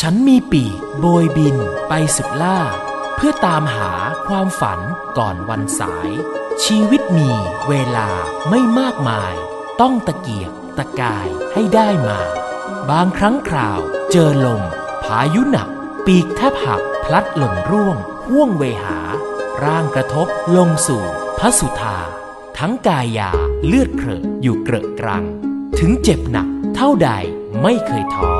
ฉันมีปีกโบยบินไปสุดล่า เพื่อตามหาความฝันก่อนวันสาย ชีวิตมีเวลาไม่มากมาย ต้องตะเกียกตะกายให้ได้มา บางครั้งคราวเจอลม พายุหนัก ปีกแทบหักพลัดหล่นร่วงห่วงเวหา ร่างกระทบลงสู่พระสุธา ทั้งกายยาเลือดเครอะอยู่เกรอะกรัง ถึงเจ็บหนักเท่าใดไม่เคยท้อ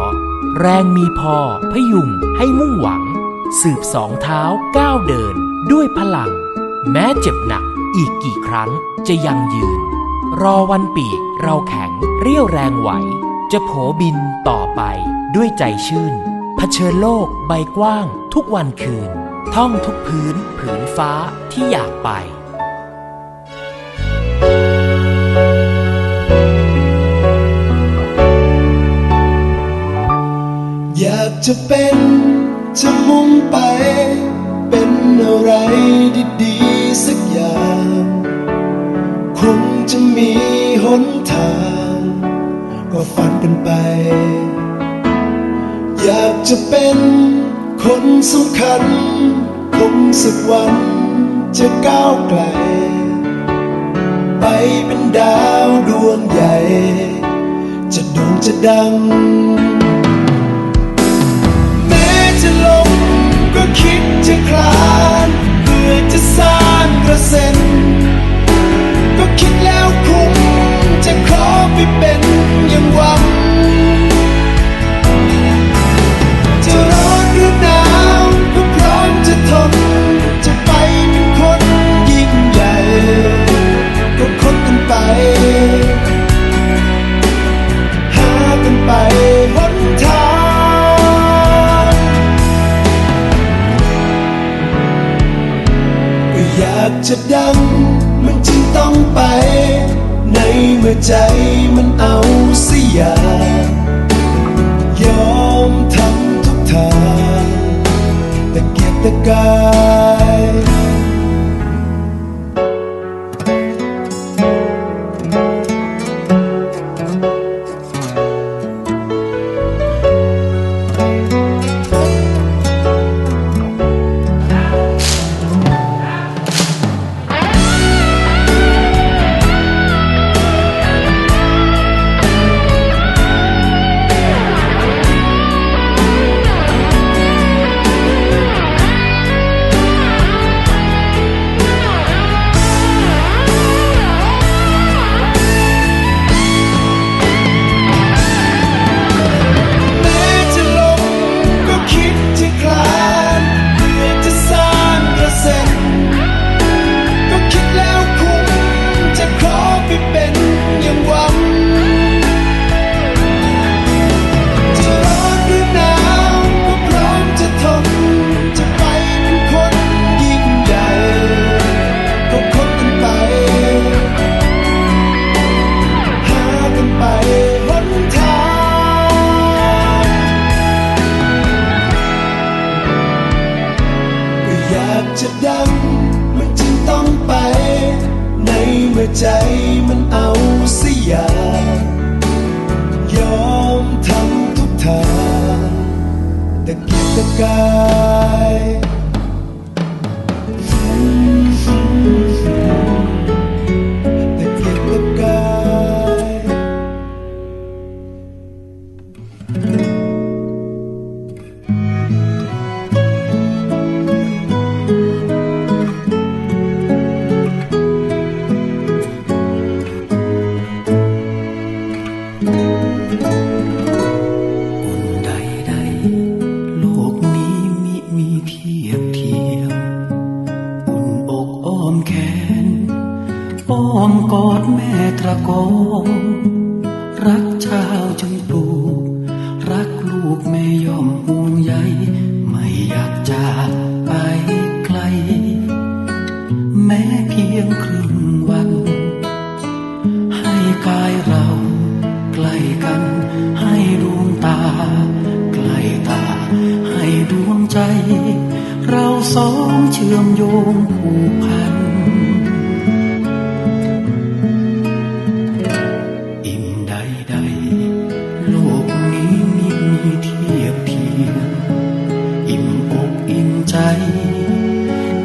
แรงมีพอพยุงให้มุ่งหวัง สืบสองเท้าก้าวเดิน ด้วยพลัง แม้เจ็บหนักอีกกี่ครั้งจะยังยืน รอวันปีกเราแข็งเรี่ยวแรงไหว จะโผบินต่อไปด้วยใจชื่นเผชิญโลกใบกว้างทุกวันคืน ท่องทุกพื้นผืนฟ้าที่อยากไป จะเป็นจะมุ่งไป เป็นอะไรดีๆสักอย่าง คงจะมีหนทาง ก็ฝันกันไป อยากจะเป็นคนสำคัญ คงสักวันจะก้าวไกล ไปเป็นดาวดวงใหญ่ จะโด่งจะดัง คิดจะคลาย อยากจะดัง มันจึงต้องไป ในเมื่อใจมันเอาเสียอยายอมทำทุกทางแต่เกียรติกาย ใจมันเอาเสียอย่างยอมทำทุกทางตะเกียกตะกาย อ้อมกอดแม่ตระกองรักชาวจนปลูก รักลูกแม่ย่อมห่วงใยไม่อยากจากไปไกล แม้เพียงครึ่งวัน ให้กายเราใกล้กัน ให้ดวงตาใกล้ตา ให้ดวงใจ เราสองเชื่อมโยงผูกพัน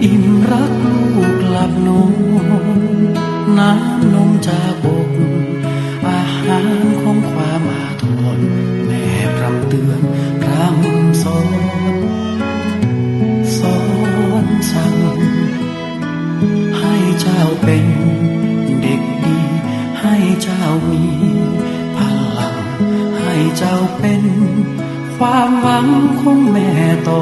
อิ่มรักลูกหลับนอนน้ำนมจากบก อาหารของความอาทรแม่พรำเตือนพรำสอนสอนสั่ง ให้เจ้าเป็นเด็กดี ให้เจ้ามีพลัง ให้เจ้าเป็น ความหวังของแม่ต่อ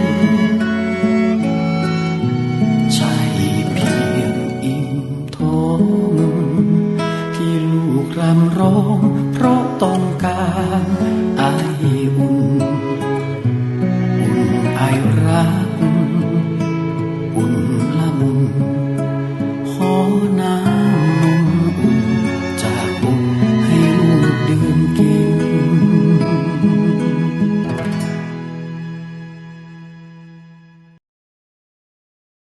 痛